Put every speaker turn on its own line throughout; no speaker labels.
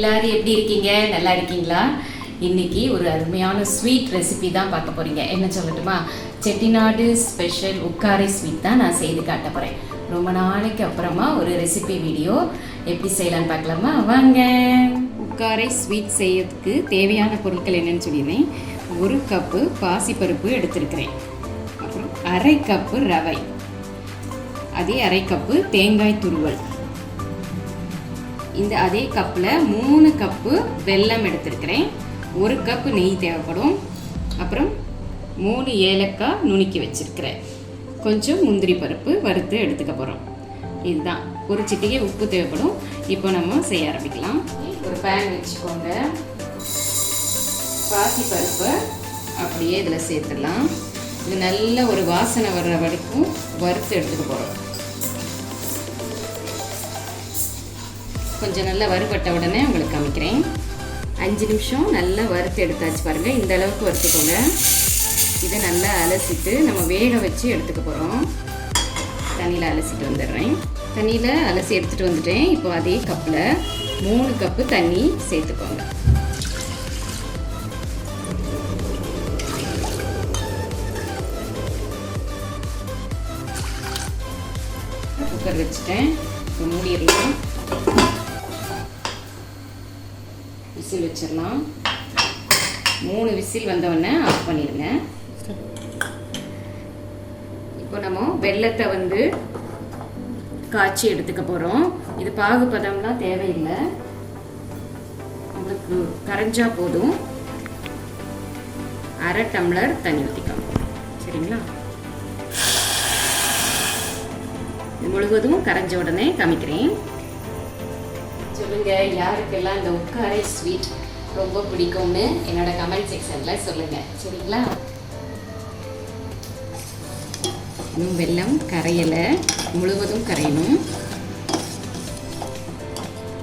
எல்லாரும் எப்படி இருக்கீங்க நல்லா இருக்கீங்களா இன்றைக்கி ஒரு அருமையான ஸ்வீட் ரெசிபி தான் பார்க்க போகிறீங்க என்ன சொல்லட்டுமா செட்டிநாடு ஸ்பெஷல் உக்காரி ஸ்வீட் தான் நான் செய்து காட்ட போறேன் ரொம்ப நாளைக்கு அப்புறமா ஒரு ரெசிபி வீடியோ எப்படி செய்யலான்னு பார்க்கலாமா வாங்க உக்காரை ஸ்வீட் செய்யறதுக்கு தேவையான பொருட்கள் என்னென்னு சொல்லியிருந்தேன் ஒரு கப்பு பாசிப்பருப்பு எடுத்திருக்கிறேன் அப்புறம் அரை கப்பு ரவை அதே அரை கப்பு தேங்காய் துருவல் இந்த அதே கப்பில் மூணு கப்பு வெல்லம் எடுத்துருக்கிறேன் ஒரு கப்பு நெய் தேவைப்படும் அப்புறம் மூணு ஏலக்காய் நுணுக்கி வச்சுருக்கிறேன் கொஞ்சம் முந்திரி பருப்பு வறுத்து எடுத்துக்க போகிறோம் இதுதான் ஒரு சிட்டிகை உப்பு தேவைப்படும் இப்போ நம்ம செய்ய ஆரம்பிக்கலாம் ஒரு பேன் வச்சுக்கோங்க பாசி பருப்பை அப்படியே இதில் சேர்த்துடலாம் இது நல்ல ஒரு வாசனை வர்ற வரைக்கும் வறுத்து எடுத்துக்க போகிறோம் கொஞ்சம் நல்லா வறுபட்ட உடனே உங்களுக்கு அமைக்கிறேன் அஞ்சு நிமிஷம் நல்லா வறுத்து எடுத்தாச்சு பாருங்கள் இந்த அளவுக்கு வறுத்துக்கோங்க இதை நல்லா அலசிட்டு நம்ம வேக வச்சு எடுத்துக்க போகிறோம் தண்ணியில் அலசிட்டு வந்துடுறேன் தண்ணியில் அலசி எடுத்துகிட்டு வந்துட்டேன் இப்போ அதே கப்பில் மூணு கப்பு தண்ணி சேர்த்துக்கோங்க குக்கர் வச்சுட்டேன் இப்போ மூடிடலாம் விசில் வச்சிடலாம் மூணு விசில் வந்தவுடனே ஆஃப் பண்ணிடுங்க இப்போ நம்ம வெள்ளத்தை வந்து காய்ச்சி எடுத்துக்க போகிறோம் இது பாகுபதம்லாம் தேவையில்லை நம்மளுக்கு கரைஞ்சா போதும் அரை டம்ளர் தண்ணி ஊற்றிக்கலாம் சரிங்களா இது முழுவதும் கரைஞ்ச உடனே காமிக்கிறேன் சொல்லுங்கள் யாருக்கெல்லாம் இந்த உட்காரை ஸ்வீட் ரொம்ப பிடிக்கும்னு என்னோட கமெண்ட் செக்ஷனில் சொல்லுங்கள் சரிங்களா இன்னும் வெள்ளம் கரையலை முழுவதும் கரையணும்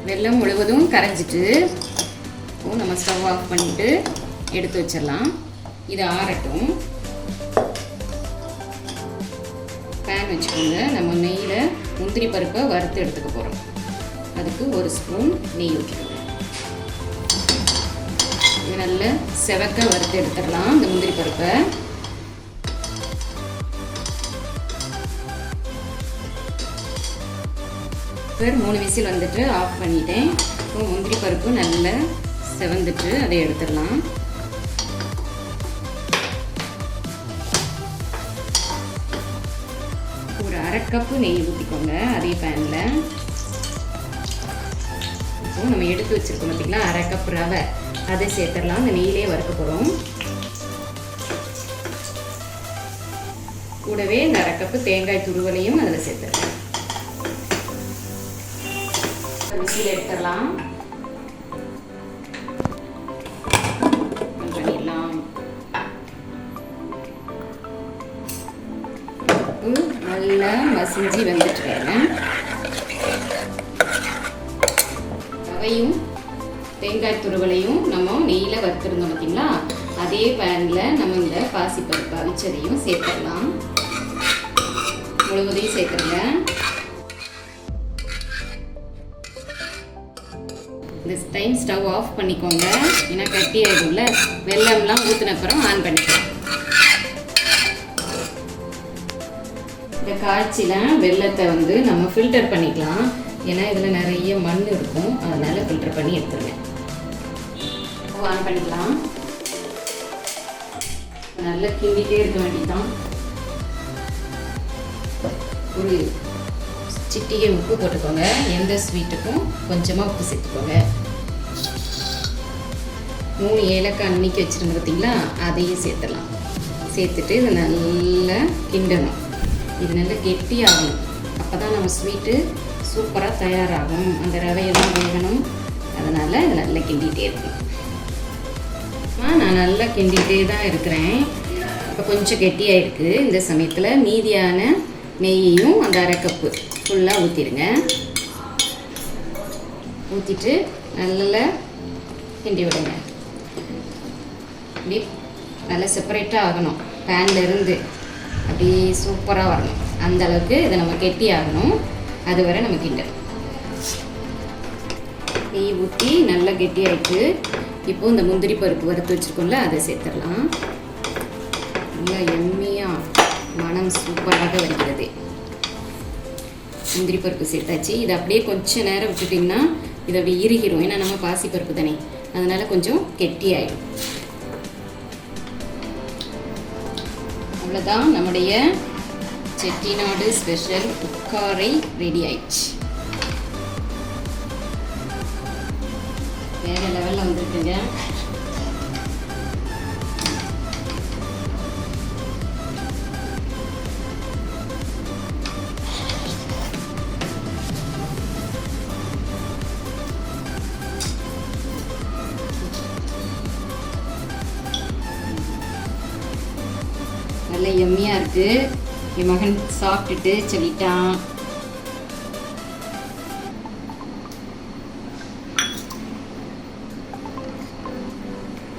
வெள்ளம் முழுவதும் கரைஞ்சிட்டு நம்ம ஸ்டவ் ஆஃப் பண்ணிவிட்டு எடுத்து வச்சிடலாம் இது ஆறட்டும் பேன் வச்சுக்கோங்க நம்ம நெய்யில் முந்திரி பருப்பை வறுத்து எடுத்துக்க போகிறோம் அதுக்கு ஒரு ஸ்பூன் நெய் ஊற்றிக்கோங்க நல்ல செவக்க வறுத்து எடுத்துடலாம் இந்த முந்திரி பருப்பை பேர் மூணு விசில் வந்துட்டு ஆஃப் பண்ணிட்டேன் இப்போ முந்திரி பருப்பு நல்ல செவந்துட்டு அதை எடுத்துடலாம் ஒரு அரை கப்பு நெய் ஊற்றிக்கோங்க அதே பேனில் வச்சுருக்கோம் நம்ம எடுத்து வச்சுருக்கோம் பார்த்திங்கன்னா அரை கப் ரவை அதை சேர்த்துடலாம் அந்த நெய்யிலே வறுக்க போகிறோம் கூடவே இந்த அரை கப்பு தேங்காய் துருவலையும் அதில் சேர்த்துடலாம் ருசியில் எடுத்துடலாம் நல்லா மசிஞ்சு வந்துட்டு அதையும் தேங்காய் துருவலையும் நம்ம நெய்யில் வறுத்துருந்தோம் பார்த்திங்களா அதே பேனில் நம்ம இந்த பாசிப்பருப்பு அவிச்சதையும் சேர்த்துடலாம் முழுவதையும் சேர்த்துருங்க இந்த டைம் ஸ்டவ் ஆஃப் பண்ணிக்கோங்க ஏன்னா கட்டி ஆகிடும்ல வெள்ளம்லாம் ஊற்றின அப்புறம் ஆன் பண்ணிக்கலாம் இந்த காய்ச்சியில் வெள்ளத்தை வந்து நம்ம ஃபில்டர் பண்ணிக்கலாம் ஏன்னா இதில் நிறைய மண் இருக்கும் அதனால் ஃபில்டர் பண்ணி எடுத்துருவேன் ஆன் பண்ணிக்கலாம் நல்லா கிண்டிகிட்டே இருக்க வேண்டியதான் ஒரு சிட்டிகை உப்பு போட்டுக்கோங்க எந்த ஸ்வீட்டுக்கும் கொஞ்சமாக உப்பு சேர்த்துக்கோங்க மூணு ஏலக்காய் அன்னைக்கு வச்சுருந்து பார்த்தீங்களா அதையும் சேர்த்துடலாம் சேர்த்துட்டு இதை நல்லா கிண்டணும் இது நல்ல கெட்டியாகும் அப்போ தான் நம்ம ஸ்வீட்டு சூப்பராக தயாராகும் அந்த ரவையெல்லாம் வேகணும் அதனால் இது நல்லா கிண்டிகிட்டே இருக்கும் ஆ நான் நல்லா கிண்டிகிட்டே தான் இருக்கிறேன் இப்போ கொஞ்சம் கெட்டியாக இருக்குது இந்த சமயத்தில் மீதியான நெய்யையும் அந்த அரை கப்பு ஃபுல்லாக ஊற்றிடுங்க ஊற்றிட்டு நல்லா கிண்டி விடுங்க இப்படி நல்லா செப்பரேட்டாக ஆகணும் பேன்லேருந்து அப்படியே சூப்பராக வரணும் அந்த அளவுக்கு இதை நம்ம கெட்டி ஆகணும் வரை நம்ம கிண்டல் நெய் ஊற்றி நல்லா கெட்டியாயிட்டு இப்போது இந்த முந்திரி பருப்பு வறுத்து வச்சுருக்கோம்ல அதை சேர்த்துடலாம் நல்லா எம்மியாக மனம் சூப்பராக வருகிறது முந்திரி பருப்பு சேர்த்தாச்சு இதை அப்படியே கொஞ்சம் நேரம் விட்டுட்டிங்கன்னா இதை அப்படியே இறுகிரும் ஏன்னா நம்ம பாசி பருப்பு தானே அதனால் கொஞ்சம் கெட்டியாயிடும் அவ்வளோதான் நம்முடைய செட்டிநாடு ஸ்பெஷல் உட்காரை ரெடி ஆயிடுச்சு வேறு லெவலில் வந்துருக்குங்க நல்லா எம்மியாக இருக்குது என் மகன் சாப்பிட்டுட்டு சொல்லிட்டான்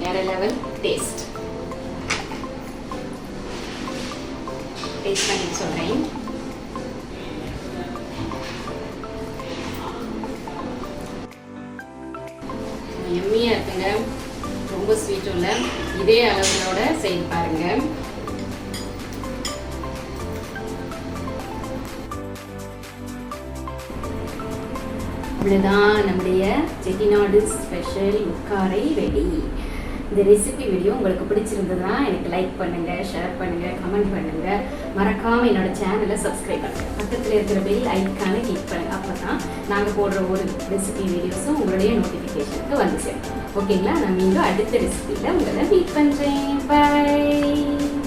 வேற லெவல் டேஸ்ட் டேஸ்ட் பண்ணி சொல்கிறேன் எம்மியா இருக்குங்க ரொம்ப ஸ்வீட்டும் இல்லை இதே அளவுகளோட செய்து பாருங்கள் இவ்வளோதான் நம்முடைய செட்டிநாடு ஸ்பெஷல் உட்காரை ரெடி இந்த ரெசிபி வீடியோ உங்களுக்கு பிடிச்சிருந்ததுன்னா எனக்கு லைக் பண்ணுங்கள் ஷேர் பண்ணுங்கள் கமெண்ட் பண்ணுங்கள் மறக்காமல் என்னோடய சேனலை சப்ஸ்கிரைப் பண்ணுங்கள் பக்கத்தில் இருக்கிற பெல் ஐக்கானை கிளிக் பண்ணுங்கள் அப்போ தான் நாங்கள் போடுற ஒரு ரெசிபி வீடியோஸும் உங்களுடைய நோட்டிஃபிகேஷனுக்கு வந்து சேரும் ஓகேங்களா நான் மீண்டும் அடுத்த ரெசிபியில் உங்களை மீட் பண்ணுறேன் பாய்